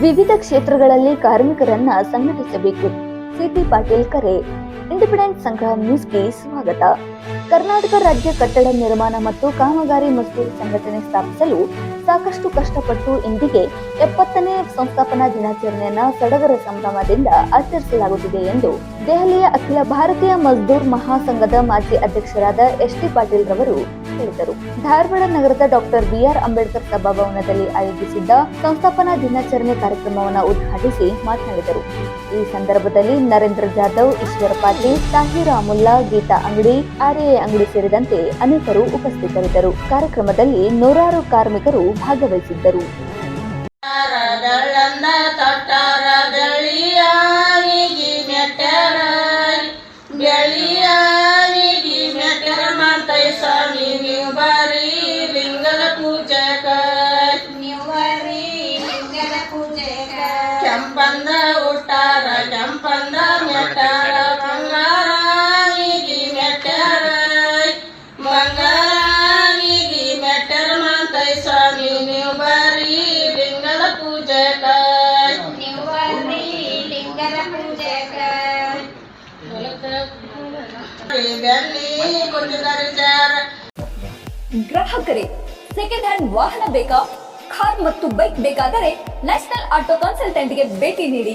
ವಿವಿಧ ಕ್ಷೇತ್ರಗಳಲ್ಲಿ ಕಾರ್ಮಿಕರನ್ನ ಸಂಘಟಿಸಬೇಕು. ಸಿಪಿ ಪಾಟೀಲ್ ಕರೆ, ಇಂಡಿಪೆಂಡೆಂಟ್ ಸಂಘ ನ್ಯೂಸ್ಗೆ ಸ್ವಾಗತ. ಕರ್ನಾಟಕ ರಾಜ್ಯ ಕಟ್ಟಡ ನಿರ್ಮಾಣ ಮತ್ತು ಕಾಮಗಾರಿ ಮಜ್ದೂರ್ ಸಂಘಟನೆ ಸ್ಥಾಪಿಸಲು ಸಾಕಷ್ಟು ಕಷ್ಟಪಟ್ಟು ಇಂದಿಗೆ ಎಪ್ಪತ್ತನೇ ಸಂಸ್ಥಾಪನಾ ದಿನಾಚರಣೆಯನ್ನ ಸಡಗರ ಸಂಭ್ರಮದಿಂದ ಆಚರಿಸಲಾಗುತ್ತಿದೆ ಎಂದು ದೆಹಲಿಯ ಅಖಿಲ ಭಾರತೀಯ ಮಜ್ದೂರ್ ಮಹಾಸಂಘದ ಮಾಜಿ ಅಧ್ಯಕ್ಷರಾದ ಎಸ್ ಟಿ ಪಾಟೀಲ್ ರವರು ಹೇಳಿದರು. ಧಾರವಾಡ ನಗರದ ಡಾಕ್ಟರ್ ಬಿಆರ್ ಅಂಬೇಡ್ಕರ್ ಸಭಾಭವನದಲ್ಲಿ ಆಯೋಜಿಸಿದ್ದ ಸಂಸ್ಥಾಪನಾ ದಿನಾಚರಣೆ ಕಾರ್ಯಕ್ರಮವನ್ನು ಉದ್ಘಾಟಿಸಿ ಮಾತನಾಡಿದರು. ಈ ಸಂದರ್ಭದಲ್ಲಿ ನರೇಂದ್ರ ಜಾಧವ್, ಈಶ್ವರ ಪಾಟೀಲ್, ತಾಹಿರ್ ಅಮುಲ್ಲಾ, ಗೀತಾ ಅಂಗಡಿ ಆರ್ಎ ಅಂಗಡಿ ಸೇರಿದಂತೆ ಅನೇಕರು ಉಪಸ್ಥಿತರಿದ್ದರು. ಕಾರ್ಯಕ್ರಮದಲ್ಲಿ ನೂರಾರು ಕಾರ್ಮಿಕರು ಭಾಗವಹಿಸಿದ್ದರು. ಊಟಾರ ಕೆಂಪಂದ ಮೆಟ್ಟಾರ ಬಂಗಾರಾಗಿ ಮೆಟ್ಟಾರ ಬಂಗಾರಾಗಿ ಮೆಟ್ಟಾರ ಮಾತೈ ಸ್ವಾಮಿ ನೀವು ಬರೀ ಲಿಂಗದ ಪೂಜಕ. ನೀವು ಬರ್ರಿ ಲಿಂಗದ ಸರ್ ಗ್ರಾಹಕರೇ ಸೆಕೆಂಡ್ ಹ್ಯಾಂಡ್ ವಾಹನ ಬೇಕಾ? ಕಾರ್ ಮತ್ತು ಬೈಕ್ ಬೇಕಾದರೆ ನ್ಯಾಷನಲ್ ಆಟೋ ಕನ್ಸಲ್ಟೆಂಟ್ಗೆ ಭೇಟಿ ನೀಡಿ.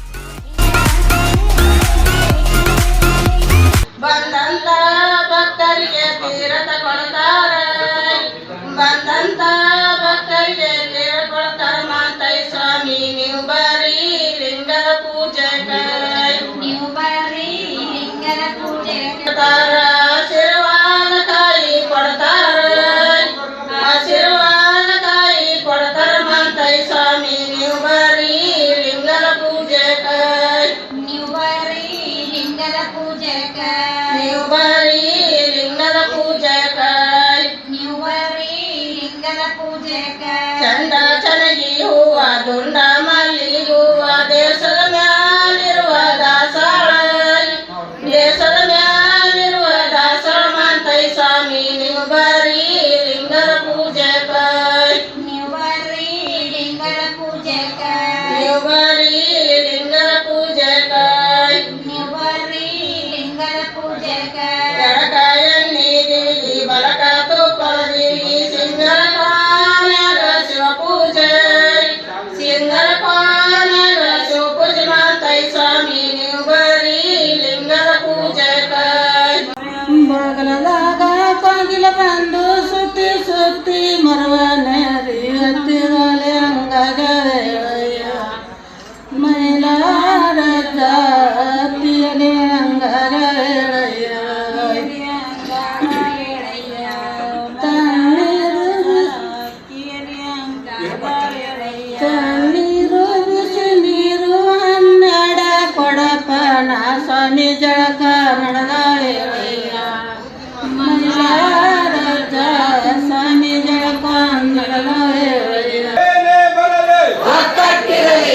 ಲಿಂಗದ ಪೂಜೆಗ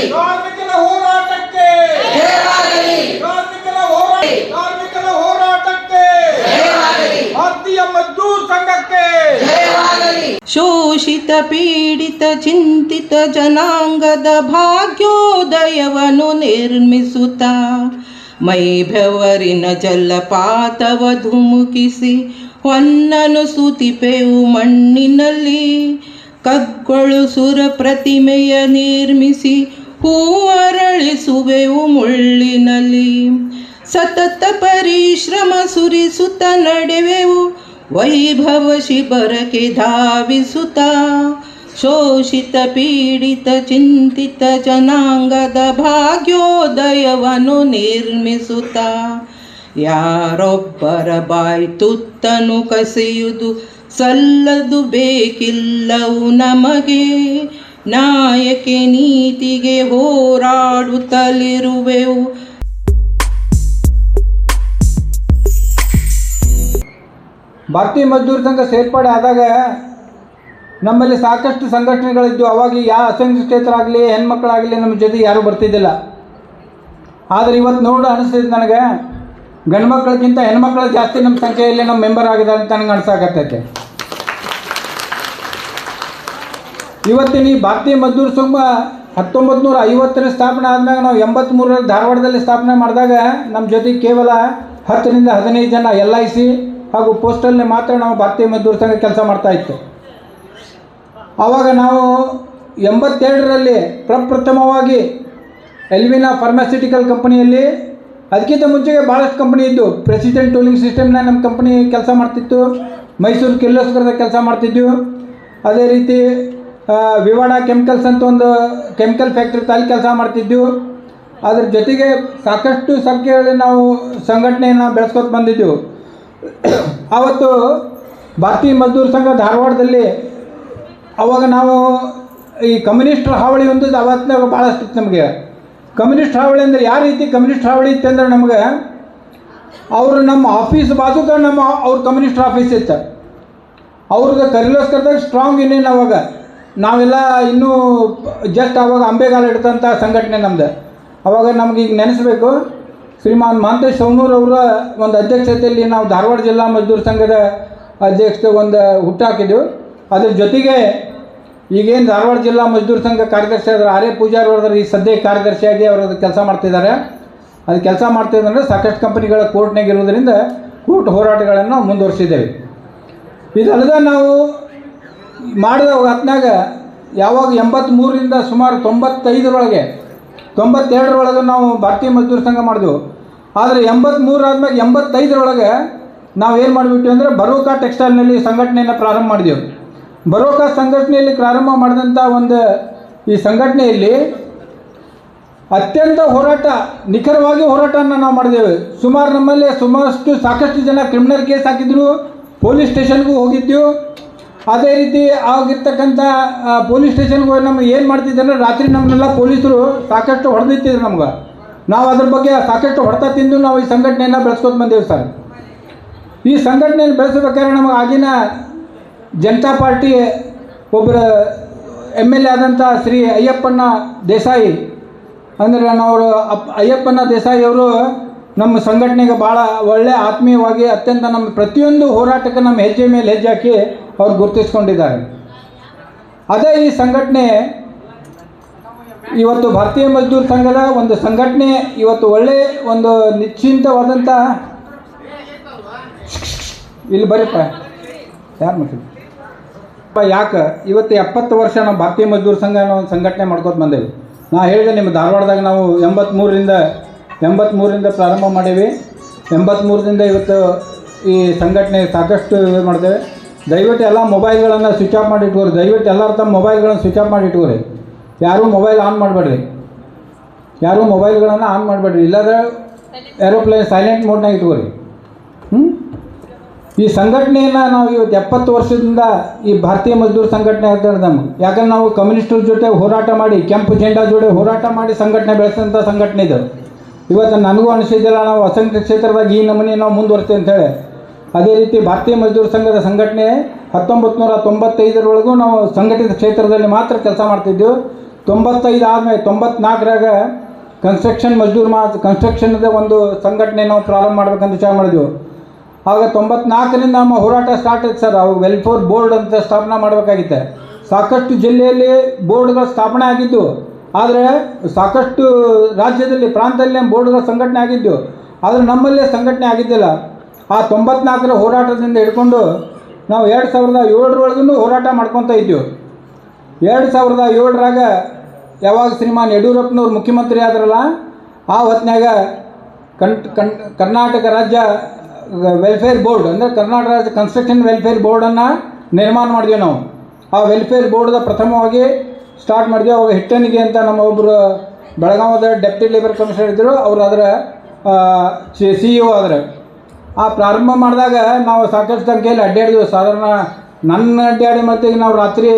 ಕಾರ್ಮಿಕರ ಹೋರಾಟ ಕಾರ್ಮಿಕರ ಹೋರಾಟಕ್ಕೆ ಭಾರತೀಯ ಮಜ್ದೂರ್ ಸಂಘಕ್ಕೆ ಶೋಷಿತ ಪೀಡಿತ ಚಿಂತಿತ ಜನಾಂಗದ ಭಾಗ್ಯೋದಯವನ್ನು ನಿರ್ಮಿಸುತ್ತಾ ಮೈ ಬೆವರಿನ ಜಲಪಾತವ ಧುಮುಕಿಸಿ, ಹೊನ್ನನು ಸುತಿಪೆವು ಮಣ್ಣಿನಲ್ಲಿ, ಕಗ್ಗೊಳು ಸುರ ಪ್ರತಿಮೆಯ ನಿರ್ಮಿಸಿ ಹೂವರಳಿಸುವೆವು ಮುಳ್ಳಿನಲ್ಲಿ. ಸತತ ಪರಿಶ್ರಮ ಸುರಿಸುತ್ತ ನಡೆವೆವು, ವೈಭವ ಶಿಬರಕ್ಕೆ ಧಾವಿಸುತ್ತ ಶೋಷಿತ ಪೀಡಿತ ಚಿಂತಿತ ಜನಾಂಗದ ಭಾಗ್ಯೋದಯವನ್ನು ನಿರ್ಮಿಸುತ್ತ ಯಾರೊಬ್ಬರ ಬಾಯಿ ತುತ್ತನು ಕಸಿಯುವುದು ಸಲ್ಲದು ಬೇಕಿಲ್ಲವು ನಮಗೆ. ನಾಯಕಿ ನೀತಿಗೆ ಹೋರಾಡುತ್ತಲಿರುವೆವು. ಭಾರತೀಯ ಮಜ್ದೂರ್ ಸಂಘ ಸೇರ್ಪಡೆ ಆದಾಗ ನಮ್ಮಲ್ಲಿ ಸಾಕಷ್ಟು ಸಂಘಟನೆಗಳಿದ್ದವು ಅವಾಗ ಯಾ ಅಸಂಘಟಿತರಾಗಲಿ ಹೆಣ್ಮಕ್ಳಾಗಲಿ ನಮ್ಮ ಜೊತೆ ಯಾರೂ ಬರ್ತಿದ್ದಿಲ್ಲ. ಆದರೆ ಇವತ್ತು ನೋಡು ಅನಿಸ್ತಿದ್ದು ನನಗೆ. ಗಂಡು ಮಕ್ಕಳಿಗಿಂತ ಹೆಣ್ಮಕ್ಳು ಜಾಸ್ತಿ ನಮ್ಮ ಸಂಖ್ಯೆಯಲ್ಲಿ ನಮ್ಮ ಮೆಂಬರ್ ಆಗಿದೆ ಅಂತ ನನಗೆ ಅನ್ಸಾಕತ್ತೈತೆ. ಇವತ್ತಿನ ಈ ಭಾರತೀಯ ಮಜ್ದೂರ್ ಸಂಘ ಹತ್ತೊಂಬತ್ತು ನೂರ ಐವತ್ತರ ಸ್ಥಾಪನೆ ಆದ್ಮೇಲೆ ನಾವು ಎಂಬತ್ತ್ಮೂರರ ಧಾರವಾಡದಲ್ಲಿ ಸ್ಥಾಪನೆ ಮಾಡಿದಾಗ ನಮ್ಮ ಜೊತೆ ಕೇವಲ ಹತ್ತರಿಂದ ಹದಿನೈದು ಜನ ಎಲ್ ಐ ಸಿ ಹಾಗೂ ಪೋಸ್ಟಲ್ನೇ ಮಾತ್ರ ನಾವು ಭಾರತೀಯ ಮಜ್ದೂರ್ ಸಂಘ ಕೆಲಸ ಮಾಡ್ತಾ ಇತ್ತು. ಆವಾಗ ನಾವು ಎಂಬತ್ತೆರಡರಲ್ಲಿ ಪ್ರಪ್ರಥಮವಾಗಿ ಎಲ್ವಿನ ಫಾರ್ಮಾಸ್ಯೂಟಿಕಲ್ ಕಂಪನಿಯಲ್ಲಿ, ಅದಕ್ಕಿಂತ ಮುಂಚೆಗೆ ಭಾಳಷ್ಟು ಕಂಪನಿ ಇದ್ದು, ಪ್ರೆಸಿಡೆಂಟ್ ಟೂಲಿಂಗ್ ಸಿಸ್ಟಮ್ನ ನಮ್ಮ ಕಂಪನಿ ಕೆಲಸ ಮಾಡ್ತಿತ್ತು, ಮೈಸೂರು ಕಿರ್ಲೋಸ್ಕರದ ಕೆಲಸ ಮಾಡ್ತಿದ್ವು. ಅದೇ ರೀತಿ ವಿವಾಡ ಕೆಮಿಕಲ್ಸ್ ಅಂತ ಒಂದು ಕೆಮಿಕಲ್ ಫ್ಯಾಕ್ಟ್ರಿ ತಾಲಿ ಕೆಲಸ ಮಾಡ್ತಿದ್ವು. ಅದ್ರ ಜೊತೆಗೆ ಸಾಕಷ್ಟು ಸಂಖ್ಯೆಯಲ್ಲಿ ನಾವು ಸಂಘಟನೆಯನ್ನು ಬೆಳೆಸ್ಕೊತ ಬಂದಿದ್ದೆವು ಆವತ್ತು ಭಾರತೀಯ ಮಜ್ದೂರ್ ಸಂಘ ಧಾರವಾಡದಲ್ಲಿ ಅವಾಗ ನಾವು ಈ ಕಮ್ಯುನಿಸ್ಟ್ ಹಾವಳಿ ಒಂದು ಅವತ್ತಿನಾಗ ಭಾಳಷ್ಟು ಇತ್ತು ನಮಗೆ. ಕಮ್ಯುನಿಸ್ಟ್ ಹಾವಳಿ ಅಂದರೆ ಯಾವ ರೀತಿ ಕಮ್ಯುನಿಸ್ಟ್ ಹಾವಳಿ ಇತ್ತು ಅಂದ್ರೆ ನಮಗೆ ಅವರು ನಮ್ಮ ಆಫೀಸ್ ಬಾಜುಕ ನಮ್ಮ ಅವ್ರ ಕಮ್ಯುನಿಸ್ಟ್ ಆಫೀಸ್ ಇತ್ತು. ಅವ್ರದ್ದು ಕರಿಲೋಸ್ಕರದಾಗ ಸ್ಟ್ರಾಂಗ್ ಯೂನಿಯನ್ ಅವಾಗ. ನಾವೆಲ್ಲ ಇನ್ನೂ ಜಸ್ಟ್ ಅವಾಗ ಅಂಬೆಗಾಲ ಇಡ್ತಂಥ ಸಂಘಟನೆ ನಮ್ದು. ಅವಾಗ ನಮ್ಗೆ ಈಗ ನೆನೆಸ್ಬೇಕು. ಶ್ರೀಮಾನ್ ಸೌನೂರ್ ಅವರ ಒಂದು ಅಧ್ಯಕ್ಷತೆಯಲ್ಲಿ ನಾವು ಧಾರವಾಡ ಜಿಲ್ಲಾ ಮಜ್ದೂರ್ ಸಂಘದ ಅಧ್ಯಕ್ಷತೆ ಒಂದು ಹುಟ್ಟಾಕಿದ್ದೆವು ಅದ್ರ ಜೊತೆಗೆ ಈಗೇನು ಧಾರವಾಡ ಜಿಲ್ಲಾ ಮಜ್ದೂರ್ ಸಂಘ ಕಾರ್ಯದರ್ಶಿ ಆದ್ರೆ ಆರ್ಯ ಪೂಜಾರಿ ಅವ್ರದ್ರ ಈ ಸದ್ಯ ಕಾರ್ಯದರ್ಶಿಯಾಗಿ ಅವರು ಕೆಲಸ ಮಾಡ್ತಿದ್ದಾರೆ ಅದು ಕೆಲಸ ಮಾಡ್ತಿದ್ದಂದರೆ ಸಾಕಷ್ಟು ಕಂಪನಿಗಳ ಕೋರ್ಟ್ನಾಗ ಇರುವುದರಿಂದ ಕೋರ್ಟ್ ಹೋರಾಟಗಳನ್ನು ಮುಂದುವರಿಸಿದ್ದೇವೆ. ಇದಲ್ಲದೆ ನಾವು ಮಾಡಿದ ಹೊತ್ನಾಗ ಯಾವಾಗ ಎಂಬತ್ತ್ಮೂರರಿಂದ ಸುಮಾರು ತೊಂಬತ್ತೈದರೊಳಗೆ, ತೊಂಬತ್ತೆರಡರೊಳಗೆ ನಾವು ಭಾರತೀಯ ಮಜ್ದೂರ್ ಸಂಘ ಮಾಡಿದೆವು. ಆದರೆ ಎಂಬತ್ತ್ಮೂರು ಆದ್ಮೇಲೆ ಎಂಬತ್ತೈದರೊಳಗೆ ನಾವು ಏನು ಮಾಡಿಬಿಟ್ಟಿವಿ ಅಂದರೆ ಬರೋಕಾ ಟೆಕ್ಸ್ಟೈಲ್ನಲ್ಲಿ ಸಂಘಟನೆಯನ್ನು ಪ್ರಾರಂಭ ಮಾಡಿದೆವು. ಬರೋಕಾ ಸಂಘಟನೆಯಲ್ಲಿ ಪ್ರಾರಂಭ ಮಾಡಿದಂಥ ಒಂದು ಈ ಸಂಘಟನೆಯಲ್ಲಿ ಅತ್ಯಂತ ಹೋರಾಟ, ನಿಖರವಾಗಿ ಹೋರಾಟವನ್ನು ನಾವು ಮಾಡಿದ್ದೇವೆ. ಸುಮಾರು ನಮ್ಮಲ್ಲಿ ಸುಮಾರಷ್ಟು ಸಾಕಷ್ಟು ಜನ ಕ್ರಿಮಿನಲ್ ಕೇಸ್ ಹಾಕಿದ್ರು, ಪೊಲೀಸ್ ಸ್ಟೇಷನ್ಗೂ ಹೋಗಿದ್ದೆವು. ಅದೇ ರೀತಿ ಆಗಿರ್ತಕ್ಕಂಥ ಪೊಲೀಸ್ ಸ್ಟೇಷನ್ಗೆ ನಮ್ಗೆ ಏನು ಮಾಡ್ತಿದ್ದೆ ಅಂದ್ರೆ ರಾತ್ರಿ ನಮ್ಮನ್ನೆಲ್ಲ ಪೊಲೀಸರು ಸಾಕಷ್ಟು ಹೊಡೆದಿತ್ತಿದ್ರು ನಮ್ಗೆ. ನಾವು ಅದ್ರ ಬಗ್ಗೆ ಸಾಕಷ್ಟು ಹೊಡೆತ ತಿಂದು ನಾವು ಈ ಸಂಘಟನೆಯನ್ನು ಬೆಳೆಸ್ಕೊತ ಬಂದೇವೆ ಸರ್. ಈ ಸಂಘಟನೆಯನ್ನು ಬೆಳೆಸಬೇಕಾದ್ರೆ ನಮಗೆ ಆಗಿನ ಜನತಾ ಪಾರ್ಟಿ ಒಬ್ಬರ ಎಂ ಎಲ್ ಎ ಆದಂಥ ಶ್ರೀ ಅಯ್ಯಪ್ಪಣ್ಣ ದೇಸಾಯಿ. ಅಂದರೆ ಅವರು ಅಪ್ ಅಯ್ಯಪ್ಪಣ್ಣ ದೇಸಾಯಿ ಅವರು ನಮ್ಮ ಸಂಘಟನೆಗೆ ಭಾಳ ಒಳ್ಳೆ ಆತ್ಮೀಯವಾಗಿ ಅತ್ಯಂತ ನಮ್ಮ ಪ್ರತಿಯೊಂದು ಹೋರಾಟಕ್ಕೆ ನಮ್ಮ ಹೆಜ್ಜೆ ಮೇಲೆ ಹೆಜ್ಜೆ ಹಾಕಿ ಅವ್ರು ಗುರುತಿಸ್ಕೊಂಡಿದ್ದಾರೆ. ಅದೇ ಈ ಸಂಘಟನೆ ಇವತ್ತು ಭಾರತೀಯ ಮಜ್ದೂರ್ ಸಂಘದ ಒಂದು ಸಂಘಟನೆ, ಇವತ್ತು ಒಳ್ಳೆ ಒಂದು ನಿಶ್ಚಿಂತವಾದಂಥ ಇಲ್ಲಿ ಬರೀಪ್ಪ. ಯಾರು ಮಕ್ಕಳು ಯಾಕೆ? ಇವತ್ತು ಎಪ್ಪತ್ತು ವರ್ಷ ನಾವು ಭಾರತೀಯ ಮಜ್ದೂರ್ ಸಂಘ ಅನ್ನೋ ಒಂದು ಸಂಘಟನೆ ಮಾಡ್ಕೊತ ಬಂದೇವೆ. ನಾ ಹೇಳಿದೆ ನಿಮ್ಮ ಧಾರವಾಡದಾಗ ನಾವು ಎಂಬತ್ತ್ಮೂರರಿಂದ ಎಂಬತ್ತ್ಮೂರರಿಂದ ಪ್ರಾರಂಭ ಮಾಡೀವಿ. ಎಂಬತ್ತ್ಮೂರರಿಂದ ಇವತ್ತು ಈ ಸಂಘಟನೆ ಸಾಕಷ್ಟು ಇದು ಮಾಡ್ತೇವೆ. ದಯವಿಟ್ಟು ಎಲ್ಲ ಮೊಬೈಲ್ಗಳನ್ನು ಸ್ವಿಚ್ ಆಫ್ ಮಾಡಿ ಇಟ್ಕೋರಿ. ದಯವಿಟ್ಟು ಎಲ್ಲರ ತಮ್ಮ ಮೊಬೈಲ್ಗಳನ್ನು ಸ್ವಿಚ್ ಆಫ್ ಮಾಡಿ ಇಟ್ಕೋರಿ. ಯಾರೂ ಮೊಬೈಲ್ ಆನ್ ಮಾಡಬೇಡ್ರಿ. ಯಾರೂ ಮೊಬೈಲ್ಗಳನ್ನು ಆನ್ ಮಾಡಬೇಡ್ರಿ. ಇಲ್ಲಾಂದ್ರೆ ಏರೋಪ್ಲೇನ್ ಸೈಲೆಂಟ್ ಮೋಡ್ನಾಗ ಇಟ್ಕೋರಿ. ಈ ಸಂಘಟನೆಯನ್ನು ನಾವು ಇವತ್ತು ಎಪ್ಪತ್ತು ವರ್ಷದಿಂದ ಈ ಭಾರತೀಯ ಮಜ್ದೂರ್ ಸಂಘಟನೆ ಆಗ್ತಾರೆ ನಮ್ಗೆ. ಯಾಕಂದ್ರೆ ನಾವು ಕಮ್ಯುನಿಸ್ಟರ ಜೊತೆ ಹೋರಾಟ ಮಾಡಿ, ಕೆಂಪು ಜೆಂಡಾ ಜೊತೆ ಹೋರಾಟ ಮಾಡಿ ಸಂಘಟನೆ ಬೆಳೆಸಿದಂಥ ಸಂಘಟನೆ ಇದು. ಇವತ್ತು ನನಗೂ ಅನಿಸಿದ್ದಿಲ್ಲ, ನಾವು ಅಸಂಖ್ಯ ಕ್ಷೇತ್ರದಾಗ ಈ ನಮೂನೆ ನಾವು ಮುಂದುವರ್ತೀವಿ ಅಂತೇಳಿ ಅದೇ ರೀತಿ ಭಾರತೀಯ ಮಜ್ದೂರ್ ಸಂಘದ ಸಂಘಟನೆ ಹತ್ತೊಂಬತ್ತು ನೂರ ತೊಂಬತ್ತೈದರೊಳಗೂ ನಾವು ಸಂಘಟಿತ ಕ್ಷೇತ್ರದಲ್ಲಿ ಮಾತ್ರ ಕೆಲಸ ಮಾಡ್ತಿದ್ದೆವು. ತೊಂಬತ್ತೈದು ಆದಮೇಲೆ ತೊಂಬತ್ನಾಲ್ಕರಾಗ ಕನ್ಸ್ಟ್ರಕ್ಷನ್ ಮಜ್ದೂರ್ ಮಾ ಕನ್ಸ್ಟ್ರಕ್ಷನ್ದ ಒಂದು ಸಂಘಟನೆ ನಾವು ಪ್ರಾರಂಭ ಮಾಡ್ಬೇಕಂತ ವಿಚಾರ ಮಾಡಿದೆವು. ಆಗ ತೊಂಬತ್ನಾಲ್ಕರಿಂದ ನಮ್ಮ ಹೋರಾಟ ಸ್ಟಾರ್ಟ್ ಆಯ್ತು ಸರ್ ಅವು ವೆಲ್ಫೇರ್ ಬೋರ್ಡ್ ಅಂತ ಸ್ಥಾಪನೆ ಮಾಡಬೇಕಾಗಿತ್ತೆ. ಸಾಕಷ್ಟು ಜಿಲ್ಲೆಯಲ್ಲಿ ಬೋರ್ಡ್ಗಳ ಸ್ಥಾಪನೆ ಆಗಿದ್ದು, ಆದರೆ ಸಾಕಷ್ಟು ರಾಜ್ಯದಲ್ಲಿ ಪ್ರಾಂತದಲ್ಲಿ ಬೋರ್ಡ್ಗಳ ಸಂಘಟನೆ ಆಗಿದ್ದು, ಆದರೆ ನಮ್ಮಲ್ಲೇ ಸಂಘಟನೆ ಆಗಿದ್ದಿಲ್ಲ. ಆ ತೊಂಬತ್ನಾಲ್ಕರ ಹೋರಾಟದಿಂದ ಹಿಡ್ಕೊಂಡು ನಾವು ಎರಡು ಸಾವಿರದ ಏಳರೊಳಗೂ ಹೋರಾಟ ಮಾಡ್ಕೊತ ಇದ್ದೀವಿ ಎರಡು ಸಾವಿರದ ಏಳರಾಗ ಯಾವಾಗ ಶ್ರೀಮಾನ್ ಯಡಿಯೂರಪ್ಪನವ್ರು ಮುಖ್ಯಮಂತ್ರಿ ಆದ್ರಲ್ಲ, ಆ ಹೊತ್ತಿನಾಗ ಕನ್ ಕನ್ ಕರ್ನಾಟಕ ರಾಜ್ಯ ವೆಲ್ಫೇರ್ ಬೋರ್ಡ್ ಅಂದರೆ ಕರ್ನಾಟಕ ರಾಜ್ಯ ಕನ್ಸ್ಟ್ರಕ್ಷನ್ ವೆಲ್ಫೇರ್ ಬೋರ್ಡನ್ನು ನಿರ್ಮಾಣ ಮಾಡಿದ್ವಿ ನಾವು. ಆ ವೆಲ್ಫೇರ್ ಬೋರ್ಡ್ದ ಪ್ರಥಮವಾಗಿ ಸ್ಟಾರ್ಟ್ ಮಾಡಿದ್ವಿ. ಅವಾಗ ಹಿಟ್ಟನಿಗೆ ಅಂತ ನಮ್ಮ ಒಬ್ಬರು ಬೆಳಗಾವದ ಡೆಪ್ಟಿ ಲೇಬರ್ ಕಮಿಷನರ್ ಇದ್ದರು ಅವರು ಅದರ ಸಿ ಇ ಒ ಆದ್ರೆ. ಆ ಪ್ರಾರಂಭ ಮಾಡಿದಾಗ ನಾವು ಸಾಕಷ್ಟು ಸಂಖ್ಯೆಯಲ್ಲಿ ಅಡ್ಡಾಡಿದ್ವಿ. ಸಾಧಾರಣ ನನ್ನ ಅಡ್ಡಾಡಿ ಮತ್ತೆ ನಾವು ರಾತ್ರಿ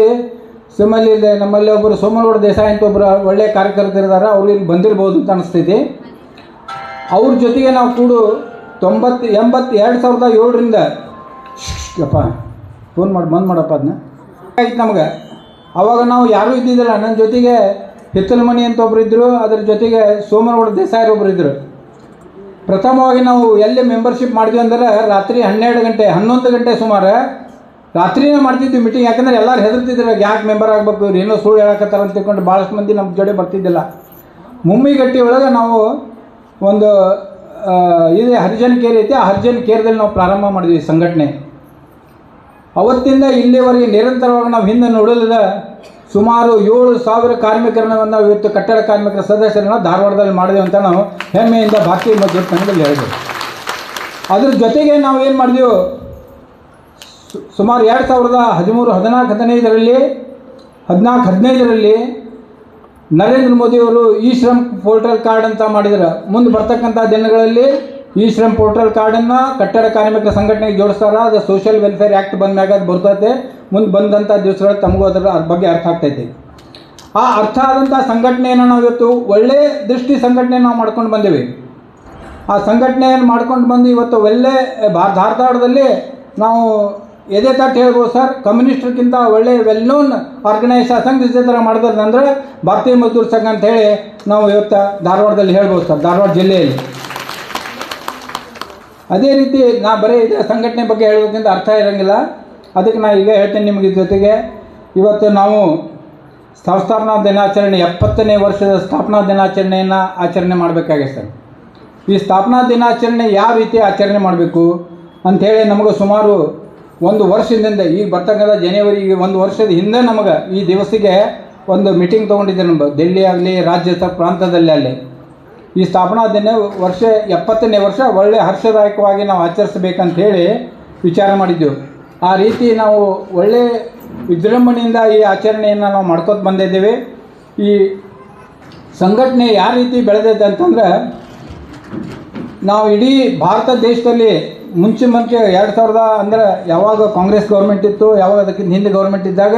ಸಿಮ್ಮಲ್ಲಿ ಇದೆ ನಮ್ಮಲ್ಲಿ ಒಬ್ಬರು ಸೋಮನಗೌಡ ದೇಸಾಯಿ ಅಂತ ಒಬ್ಬರು ಒಳ್ಳೆಯ ಕಾರ್ಯಕರ್ತರಿದ್ದಾರೆ ಅವರು ಇಲ್ಲಿ ಬಂದಿರ್ಬೋದು ಅಂತ ಅನಿಸ್ತೈತಿ. ಅವ್ರ ಜೊತೆಗೆ ನಾವು ಕೂಡು ತೊಂಬತ್ತು ಎಂಬತ್ತು ಎರಡು ಸಾವಿರದ ಏಳರಿಂದ. ಯಪ್ಪ ಫೋನ್ ಮಾಡಿ, ಬಂದ್ ಮಾಡಪ್ಪ ಅದನ್ನ ಆಯ್ತು ನಮ್ಗೆ. ಅವಾಗ ನಾವು ಯಾರೂ ಇದ್ದಿದ್ದಿಲ್ಲ. ನನ್ನ ಜೊತೆಗೆ ಹಿತ್ತಲಮಣಿ ಅಂತ ಒಬ್ರು ಇದ್ದರು ಅದ್ರ ಜೊತೆಗೆ ಸೋಮನಗೌಡ ದೇಸಾಯಿ ಒಬ್ರು ಇದ್ದರು ಪ್ರಥಮವಾಗಿ ನಾವು ಎಲ್ಲಿ ಮೆಂಬರ್ಶಿಪ್ ಮಾಡಿದ್ವಿ ಅಂದ್ರೆ ರಾತ್ರಿ ಹನ್ನೆರಡು ಗಂಟೆ, ಹನ್ನೊಂದು ಗಂಟೆ ಸುಮಾರು ರಾತ್ರಿನೇ ಮಾಡ್ತಿದ್ವಿ ಮೀಟಿಂಗ್ ಯಾಕಂದ್ರೆ ಎಲ್ಲರೂ ಹೆದರ್ತಿದ್ರು, ಯಾಕೆ ಮೆಂಬರ್ ಆಗಬೇಕು? ಇವ್ರು ಏನೋ ಸುಳ್ಳು ಹೇಳಕತ್ತಾರ ಅಂತ ತಿಳ್ಕೊಂಡು ಭಾಳಷ್ಟು ಮಂದಿ ನಮ್ಮ ಜೋಡಿ ಬರ್ತಿದ್ದಿಲ್ಲ. ಮುಮ್ಮಿಗಟ್ಟಿ ಒಳಗೆ ನಾವು ಒಂದು ಇದೆ ಹರಿಜನ್ ಕೇರ್ ಐತೆ. ಆ ಹರಿಜನ್ ಕೇರ್ದಲ್ಲಿ ನಾವು ಪ್ರಾರಂಭ ಮಾಡಿದ್ವಿ ಸಂಘಟನೆ. ಅವತ್ತಿಂದ ಇಲ್ಲಿವರೆಗೆ ನಿರಂತರವಾಗಿ ನಾವು ಹಿಂದೆ ನೋಡಲಿಲ್ಲ. ಸುಮಾರು ಏಳು ಸಾವಿರ ಕಾರ್ಮಿಕರನ್ನ ನಾವು ಇವತ್ತು ಕಟ್ಟಡ ಕಾರ್ಮಿಕರ ಸದಸ್ಯರನ್ನ ಧಾರವಾಡದಲ್ಲಿ ಮಾಡಿದೆವು ಅಂತ ನಾವು ಹೆಮ್ಮೆಯಿಂದ ಬಾಕಿ ಮತ್ತು ತಂಡದಲ್ಲಿ ಹೇಳಿದೆವು ಅದ್ರ ಜೊತೆಗೆ ನಾವು ಏನು ಮಾಡಿದೆವು? ಸುಮಾರು ಎರಡು ಸಾವಿರದ ಹದಿಮೂರು ಹದಿನಾಲ್ಕು ಹದಿನೈದರಲ್ಲಿ ಹದಿನಾಲ್ಕು ಹದಿನೈದರಲ್ಲಿ ನರೇಂದ್ರ ಮೋದಿಯವರು ಈ ಶ್ರಮ್ ಪೋರ್ಟಲ್ ಕಾರ್ಡ್ ಅಂತ ಮಾಡಿದ್ರು. ಮುಂದೆ ಬರ್ತಕ್ಕಂಥ ದಿನಗಳಲ್ಲಿ ಈ ಶ್ರಮ್ ಪೋರ್ಟಲ್ ಕಾರ್ಡನ್ನು ಕಟ್ಟಡ ಕಾರ್ಮಿಕ ಸಂಘಟನೆಗೆ ಜೋಡಿಸ್ತಾರ. ಅದು ಸೋಷಿಯಲ್ ವೆಲ್ಫೇರ್ ಆ್ಯಕ್ಟ್ ಬಂದ್ಮ್ಯಾಗ ಅದು ಬರ್ತೈತೆ. ಮುಂದೆ ಬಂದಂಥ ದಿವಸಗಳಲ್ಲಿ ತಮಗೂ ಅದರ ಬಗ್ಗೆ ಅರ್ಥ ಆಗ್ತೈತಿ. ಆ ಅರ್ಥ ಆದಂಥ ಸಂಘಟನೆಯನ್ನು ನಾವು ಇವತ್ತು ಒಳ್ಳೆಯ ದೃಷ್ಟಿ ಸಂಘಟನೆ ನಾವು ಮಾಡ್ಕೊಂಡು ಬಂದೀವಿ. ಆ ಸಂಘಟನೆಯನ್ನು ಮಾಡ್ಕೊಂಡು ಬಂದು ಇವತ್ತು ಒಳ್ಳೆ ಧಾರವಾಡದಲ್ಲಿ ನಾವು ಎದೆ ತಟ್ಟು ಹೇಳ್ಬೋದು, ಸರ್ ಕಮ್ಯುನಿಸ್ಟ್ಗಿಂತ ಒಳ್ಳೆ ವೆಲ್ ನೋನ್ ಆರ್ಗನೈಸೇಷನ್ ಇದೇ ಥರ ಮಾಡಿದ್ರೆ ಅಂದರೆ ಭಾರತೀಯ ಮಜ್ದೂರ್ ಸಂಘ ಅಂತ ಹೇಳಿ ನಾವು ಇವತ್ತು ಧಾರವಾಡದಲ್ಲಿ ಹೇಳ್ಬೋದು, ಸರ್, ಧಾರವಾಡ ಜಿಲ್ಲೆಯಲ್ಲಿ. ಅದೇ ರೀತಿ ನಾ ಬರೀ ಇದೇ ಸಂಘಟನೆ ಬಗ್ಗೆ ಹೇಳೋದ್ರಿಂದ ಅರ್ಥ ಇರೋಂಗಿಲ್ಲ. ಅದಕ್ಕೆ ನಾನು ಈಗ ಹೇಳ್ತೇನೆ ನಿಮಗೆ ಜೊತೆಗೆ. ಇವತ್ತು ನಾವು ಸಂಸ್ಥಾಪನಾ ದಿನಾಚರಣೆ, ಎಪ್ಪತ್ತನೇ ವರ್ಷದ ಸ್ಥಾಪನಾ ದಿನಾಚರಣೆಯನ್ನು ಆಚರಣೆ ಮಾಡಬೇಕಾಗಿದೆ, ಸರ್. ಈ ಸ್ಥಾಪನಾ ದಿನಾಚರಣೆ ಯಾವ ರೀತಿ ಆಚರಣೆ ಮಾಡಬೇಕು ಅಂಥೇಳಿ ನಮಗೆ ಸುಮಾರು ಒಂದು ವರ್ಷದಿಂದ ಈಗ ಬರ್ತಕ್ಕಂಥ ಜನವರಿ ಒಂದು ವರ್ಷದ ಹಿಂದೆ ನಮಗೆ ಈ ದಿವಸಿಗೆ ಒಂದು ಮೀಟಿಂಗ್ ತೊಗೊಂಡಿದ್ದೆ ನಮ್ಮ ಡೆಲ್ಲಿ ಆಗಲಿ, ರಾಜ್ಯ ಪ್ರಾಂತದಲ್ಲಿ ಅಲ್ಲಿ ಈ ಸ್ಥಾಪನಾ ದಿನ ವರ್ಷ, ಎಪ್ಪತ್ತನೇ ವರ್ಷ ಒಳ್ಳೆ ಹರ್ಷದಾಯಕವಾಗಿ ನಾವು ಆಚರಿಸಬೇಕಂತ ಹೇಳಿ ವಿಚಾರ ಮಾಡಿದ್ದೆವು. ಆ ರೀತಿ ನಾವು ಒಳ್ಳೆ ವಿಜೃಂಭಣೆಯಿಂದ ಈ ಆಚರಣೆಯನ್ನು ನಾವು ಮಾಡ್ಕೋತ ಬಂದಿದ್ದೇವೆ. ಈ ಸಂಘಟನೆ ಯಾವ ರೀತಿ ಬೆಳೆದೈತೆ ಅಂತಂದ್ರೆ, ನಾವು ಇಡೀ ಭಾರತ ದೇಶದಲ್ಲಿ ಮುಂಚೆ ಮುಂಚೆ ಎರಡು ಸಾವಿರದ ಅಂದರೆ ಯಾವಾಗ ಕಾಂಗ್ರೆಸ್ ಗೌರ್ಮೆಂಟ್ ಇತ್ತು, ಯಾವಾಗ ಅದಕ್ಕಿಂತ ಹಿಂದೆ ಗೌರ್ಮೆಂಟ್ ಇದ್ದಾಗ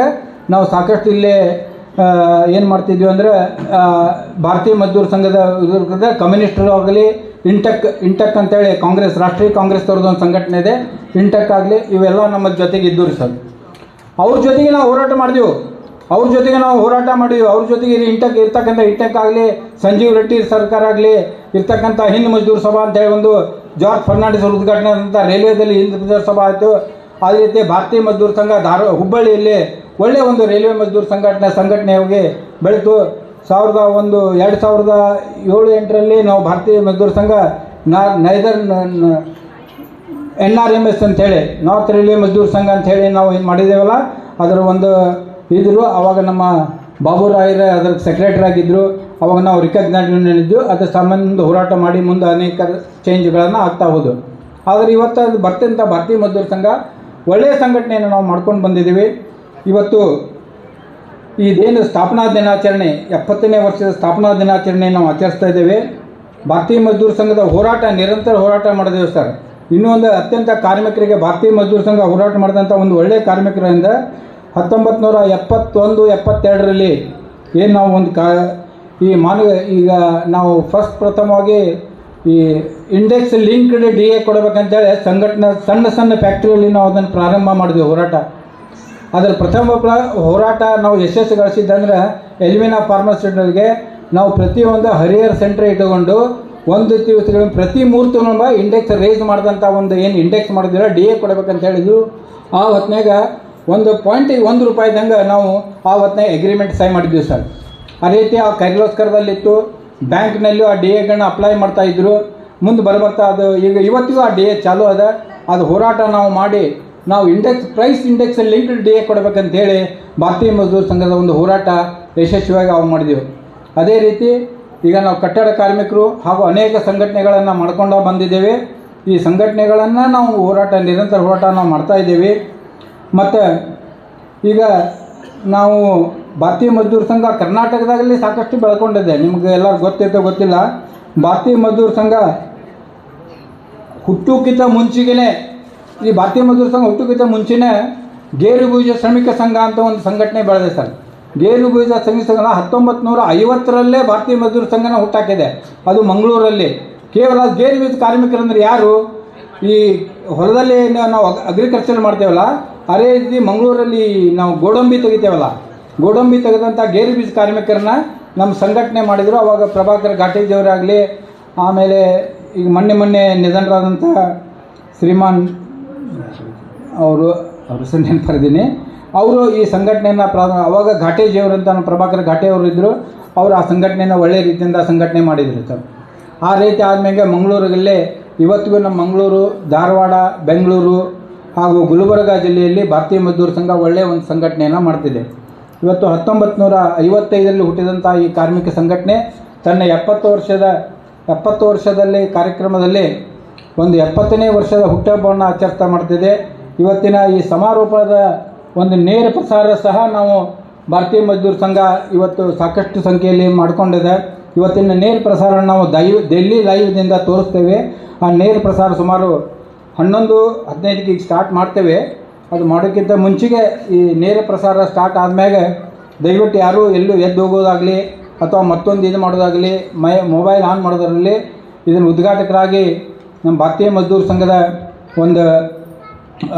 ನಾವು ಸಾಕಷ್ಟು ಇಲ್ಲೇ ಏನು ಮಾಡ್ತಿದ್ವಿ ಅಂದರೆ ಭಾರತೀಯ ಮಜ್ದೂರ್ ಸಂಘದ ಕಮ್ಯುನಿಸ್ಟ್ರು ಆಗಲಿ ಇಂಟಕ್ ಇಂಟಕ್ ಅಂತೇಳಿ ಕಾಂಗ್ರೆಸ್, ರಾಷ್ಟ್ರೀಯ ಕಾಂಗ್ರೆಸ್ ಕಾಂಗ್ರೆಸ್ದವ್ರದ್ದು ಒಂದು ಸಂಘಟನೆ ಇದೆ. ಇಂಟಕ್ ಆಗಲಿ ಇವೆಲ್ಲ ನಮ್ಮ ಜೊತೆಗೆ ಇದ್ದರು ಸರ್. ಅವ್ರ ಜೊತೆಗೆ ನಾವು ಹೋರಾಟ ಮಾಡಿದೆವು. ಅವ್ರ ಜೊತೆಗೆ ನಾವು ಹೋರಾಟ ಮಾಡಿದ್ವಿ. ಅವ್ರ ಜೊತೆಗೆ ಇಲ್ಲಿ ಇಂಟಕ್ ಇರ್ತಕ್ಕಂಥ ಇಂಟಕ್ ಆಗಲಿ, ಸಂಜೀವ್ ರೆಡ್ಡಿ ಸರ್ಕಾರ ಆಗಲಿ, ಇರ್ತಕ್ಕಂಥ ಹಿಂದ್ ಮಜ್ದೂರ್ ಸಭಾ ಅಂತೇಳಿ ಒಂದು ಜಾರ್ಜ್ ಫರ್ನಾಂಡಿಸ್ ಅವರು ಉದ್ಘಾಟನೆ ಆದಂಥ ರೈಲ್ವೇದಲ್ಲಿ ಹಿಂದ್ ಸಭಾ ಆಯಿತು. ಅದೇ ರೀತಿ ಭಾರತೀಯ ಮಜ್ದೂರ್ ಸಂಘ ಧಾರ, ಹುಬ್ಬಳ್ಳಿಯಲ್ಲಿ ಒಳ್ಳೆಯ ಒಂದು ರೈಲ್ವೆ ಮಜ್ದೂರ್ ಸಂಘಟನೆ ಸಂಘಟನೆ ಹೋಗಿ ಬೆಳೆತು. ಸಾವಿರದ ಒಂದು, ಎರಡು ಸಾವಿರದ ಏಳು, ಎಂಟರಲ್ಲಿ ನಾವು ಭಾರತೀಯ ಮಜ್ದೂರ್ ಸಂಘ ನಾ, neither N R M S ಅಂತೇಳಿ ನಾರ್ತ್ ರೈಲ್ವೆ ಮಜ್ದೂರ್ ಸಂಘ ಅಂತೇಳಿ ನಾವು ಏನು ಮಾಡಿದ್ದೇವಲ್ಲ, ಅದರ ಒಂದು ಇದ್ರು ಆವಾಗ ನಮ್ಮ ಬಾಬು ರಾಯರ ಅದರ ಸೆಕ್ರೆಟರಿ ಆಗಿದ್ದರು ಅವಾಗ ನಾವು ರಿಕಗ್ನೈಸ್ ಇದ್ದು ಅದು ಸಂಬಂಧ ಹೋರಾಟ ಮಾಡಿ ಮುಂದೆ ಅನೇಕ ಚೇಂಜ್ಗಳನ್ನು ಆಗ್ತಾ ಹೋದವು ಆದರೆ ಇವತ್ತು ಅದು ಬರ್ತಂಥ ಭಾರತೀಯ ಮಜ್ದೂರ್ ಸಂಘ ಒಳ್ಳೆಯ ಸಂಘಟನೆಯನ್ನು ನಾವು ಮಾಡ್ಕೊಂಡು ಬಂದಿದ್ದೀವಿ. ಇವತ್ತು ಇದೇನು ಸ್ಥಾಪನಾ ದಿನಾಚರಣೆ, ಎಪ್ಪತ್ತನೇ ವರ್ಷದ ಸ್ಥಾಪನಾ ದಿನಾಚರಣೆ ನಾವು ಆಚರಿಸ್ತಾ ಇದ್ದೇವೆ. ಭಾರತೀಯ ಮಜ್ದೂರ್ ಸಂಘದ ಹೋರಾಟ, ನಿರಂತರ ಹೋರಾಟ ಮಾಡಿದ್ದೇವೆ ಸರ್. ಇನ್ನೂ ಒಂದು ಅತ್ಯಂತ ಕಾರ್ಮಿಕರಿಗೆ ಭಾರತೀಯ ಮಜ್ದೂರ್ ಸಂಘ ಹೋರಾಟ ಮಾಡಿದಂಥ ಒಂದು ಒಳ್ಳೆಯ ಕಾರ್ಮಿಕರಿಂದ ಹತ್ತೊಂಬತ್ತು ನೂರ ಎಪ್ಪತ್ತೊಂದು, ಎಪ್ಪತ್ತೆರಡರಲ್ಲಿ ಏನು ನಾವು ಒಂದು ಕಾ ಈ ಮಾನವ, ಈಗ ನಾವು ಫಸ್ಟ್ ಪ್ರಥಮವಾಗಿ ಈ ಇಂಡೆಕ್ಸ್ ಲಿಂಕ್ಡ್ ಡಿ ಎ ಕೊಡಬೇಕಂತೇಳಿ ಸಂಘಟನೆ, ಸಣ್ಣ ಸಣ್ಣ ಫ್ಯಾಕ್ಟ್ರಿಯಲ್ಲಿ ನಾವು ಅದನ್ನು ಪ್ರಾರಂಭ ಮಾಡಿದ್ವಿ ಹೋರಾಟ. ಅದರ ಪ್ರಥಮ ಪ್ರ, ಹೋರಾಟ ನಾವು ಯಶಸ್ಸು ಗಳಿಸಿದ್ದಂದ್ರೆ ಎಲ್ಮಿನಾ ಫಾರ್ಮಸ್ಯೂಟಿಕಲ್ಗೆ ನಾವು ಪ್ರತಿಯೊಂದು ಹರಿಯರ್ ಸೆಂಟ್ರ್ ಇಟ್ಟುಕೊಂಡು ಒಂದು ದಿವಸಗಳ ಪ್ರತಿ ಮೂರು ತಿಂಗಳ ಇಂಡೆಕ್ಸ್ ರೇಸ್ ಮಾಡಿದಂಥ ಒಂದು ಏನು ಇಂಡೆಕ್ಸ್ ಮಾಡಿದ್ರೆ ಡಿ ಎ ಕೊಡಬೇಕಂತ ಹೇಳಿದ್ರು. ಆ ಹೊತ್ತಿನಾಗ ಒಂದು ಪಾಯಿಂಟಿಗೆ ಒಂದು ರೂಪಾಯಿದಂಗೆ ನಾವು ಆ ಹೊತ್ನಾಗ ಅಗ್ರಿಮೆಂಟ್ ಸೈನ್ ಮಾಡಿದ್ವಿ ಸರ್. ಆ ರೀತಿ ಆ ಕೈರ್ಲೋಸ್ಕರದಲ್ಲಿತ್ತು ಬ್ಯಾಂಕ್ನಲ್ಲೂ ಆ ಡಿ ಎಗಳನ್ನ ಅಪ್ಲೈ ಮಾಡ್ತಾ ಇದ್ರು. ಮುಂದೆ ಬರಬರ್ತಾ ಅದು ಈಗ ಇವತ್ತಿಗೂ ಆ ಡಿ ಎ ಚಾಲೂ ಅದ. ಅದು ಹೋರಾಟ ನಾವು ಮಾಡಿ ನಾವು index, price index linked D A ಕೊಡಬೇಕಂತೇಳಿ Bharatiya ಮಜದೂರ್ ಸಂಘದ ಒಂದು ಹೋರಾಟ ಯಶಸ್ವಿಯಾಗಿ ಅವು ಮಾಡಿದೆವು. ಅದೇ ರೀತಿ ಈಗ ನಾವು ಕಟ್ಟಡ ಕಾರ್ಮಿಕರು ಹಾಗೂ ಅನೇಕ ಸಂಘಟನೆಗಳನ್ನು ಮಾಡ್ಕೊಂಡು ಬಂದಿದ್ದೇವೆ. ಈ ಸಂಘಟನೆಗಳನ್ನು ನಾವು ಹೋರಾಟ, ನಿರಂತರ ಹೋರಾಟ ನಾವು ಮಾಡ್ತಾ ಇದ್ದೇವೆ. ಮತ್ತು ಈಗ ನಾವು ಭಾರತೀಯ ಮಜ್ದೂರ್ ಸಂಘ ಕರ್ನಾಟಕದಾಗಲಿ ಸಾಕಷ್ಟು ಬೆಳ್ಕೊಂಡಿದೆ. ನಿಮ್ಗೆ ಎಲ್ಲ ಗೊತ್ತಿರ್ತೋ ಗೊತ್ತಿಲ್ಲ. ಭಾರತೀಯ ಮಜ್ದೂರ್ ಸಂಘ ಹುಟ್ಟುಕ್ಕಿಂತ ಮುಂಚೆಗೇ ಈ ಭಾರತೀಯ ಮಜ್ದೂರ್ ಸಂಘ ಹುಟ್ಟುಕ್ಕಿಂತ ಮುಂಚೆನೇ ಗೇರುಬೀಜ ಶ್ರಮಿಕ ಸಂಘ ಅಂತ ಒಂದು ಸಂಘಟನೆ ಬೆಳೆದಿದೆ ಸರ್. ಗೇರುಬೀಜ ಶ್ರಮಿಕ ಸಂಘ ಹತ್ತೊಂಬತ್ತು ನೂರ ಐವತ್ತರಲ್ಲೇ ಭಾರತೀಯ ಮಜ್ದೂರ್ ಸಂಘನ ಹುಟ್ಟಾಕಿದೆ. ಅದು ಮಂಗಳೂರಲ್ಲಿ. ಕೇವಲ ಗೇರುಬೀಜ ಕಾರ್ಮಿಕರಂದ್ರೆ ಯಾರು? ಈ ಹೊಲದಲ್ಲಿ ನಾವು ಅಗ್ರಿಕಲ್ಚರ್ ಮಾಡ್ತೇವಲ್ಲ ಅದೇ ರೀತಿ ಮಂಗಳೂರಲ್ಲಿ ನಾವು ಗೋಡಂಬಿ ತೆಗಿತೇವಲ್ಲ, ಗೋಡಂಬಿ ತೆಗೆದಂಥ ಗೇರು ಬೀಜ ಕಾರ್ಮಿಕರನ್ನ ನಮ್ಮ ಸಂಘಟನೆ ಮಾಡಿದರು. ಅವಾಗ ಪ್ರಭಾಕರ್ ಘಾಟೇಜಿಯವರಾಗಲಿ ಆಮೇಲೆ ಈಗ ಮೊನ್ನೆ ಮೊನ್ನೆ ನಿಧನರಾದಂಥ ಶ್ರೀಮಾನ್ ಅವರು ಅವರು ಹೆಸರು ನೆನಪರಿದ್ದೀನಿ ಅವರು ಈ ಸಂಘಟನೆಯನ್ನು ಪ್ರಾರಂಭ, ಅವಾಗ ಘಾಟೇಜಿಯವರು ಅಂತ ಪ್ರಭಾಕರ್ ಘಾಟೆ ಅವರು ಇದ್ದರು ಅವರು ಆ ಸಂಘಟನೆಯನ್ನು ಒಳ್ಳೆಯ ರೀತಿಯಿಂದ ಸಂಘಟನೆ ಮಾಡಿದರು ಸರ್. ಆ ರೀತಿ ಆದಮೇಲೆ ಮಂಗಳೂರಿಗಲ್ಲೇ ಇವತ್ತಿಗೂ ನಮ್ಮ ಮಂಗಳೂರು, ಧಾರವಾಡ, ಬೆಂಗಳೂರು ಹಾಗೂ ಗುಲ್ಬರ್ಗ ಜಿಲ್ಲೆಯಲ್ಲಿ ಭಾರತೀಯ ಮಜ್ದೂರ್ ಸಂಘ ಒಳ್ಳೆಯ ಒಂದು ಸಂಘಟನೆಯನ್ನು ಮಾಡ್ತಿದೆ. ಇವತ್ತು ಹತ್ತೊಂಬತ್ತು ನೂರ ಐವತ್ತೈದರಲ್ಲಿ ಹುಟ್ಟಿದಂಥ ಈ ಕಾರ್ಮಿಕ ಸಂಘಟನೆ ತನ್ನ ಎಪ್ಪತ್ತು ವರ್ಷದ, ಎಪ್ಪತ್ತು ವರ್ಷದಲ್ಲಿ ಕಾರ್ಯಕ್ರಮದಲ್ಲಿ ಒಂದು ಎಪ್ಪತ್ತನೇ ವರ್ಷದ ಹುಟ್ಟುಹಬ್ಬವನ್ನು ಆಚರಿಸ್ತಾ ಮಾಡ್ತಿದೆ. ಇವತ್ತಿನ ಈ ಸಮಾರೋಪದ ಒಂದು ನೇರ ಪ್ರಸಾರ ಸಹ ನಾವು ಭಾರತೀಯ ಮಜ್ದೂರ್ ಸಂಘ ಇವತ್ತು ಸಾಕಷ್ಟು ಸಂಖ್ಯೆಯಲ್ಲಿ ಮಾಡಿಕೊಂಡಿದೆ. ಇವತ್ತಿನ ನೇರ ಪ್ರಸಾರ ನಾವು ದೈವ್ ಡೆಲ್ಲಿ ಲೈವ್ದಿಂದ ತೋರಿಸ್ತೇವೆ. ಆ ನೇರ ಪ್ರಸಾರ ಸುಮಾರು ಹನ್ನೊಂದು ಹದಿನೈದಕ್ಕೆ ಈಗ ಸ್ಟಾರ್ಟ್ ಮಾಡ್ತೇವೆ. ಅದು ಮಾಡೋಕ್ಕಿಂತ ಮುಂಚೆಗೆ ಈ ನೇರ ಪ್ರಸಾರ ಸ್ಟಾರ್ಟ್ ಆದ್ಮೇಲೆ ದಯವಿಟ್ಟು ಯಾರೂ ಎಲ್ಲೂ ಎದ್ದು ಹೋಗೋದಾಗಲಿ ಅಥವಾ ಮತ್ತೊಂದು ಇದು ಮಾಡೋದಾಗಲಿ, ಮೈ ಮೊಬೈಲ್ ಆನ್ ಮಾಡೋದರಲ್ಲಿ ಇದನ್ನು ಉದ್ಘಾಟಕರಾಗಿ ನಮ್ಮ ಭಾರತೀಯ ಮಜ್ದೂರ್ ಸಂಘದ ಒಂದು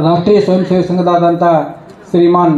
ರಾಷ್ಟ್ರೀಯ ಸ್ವಯಂ ಸೇವಕ ಸಂಘದಾದಂಥ ಶ್ರೀಮಾನ್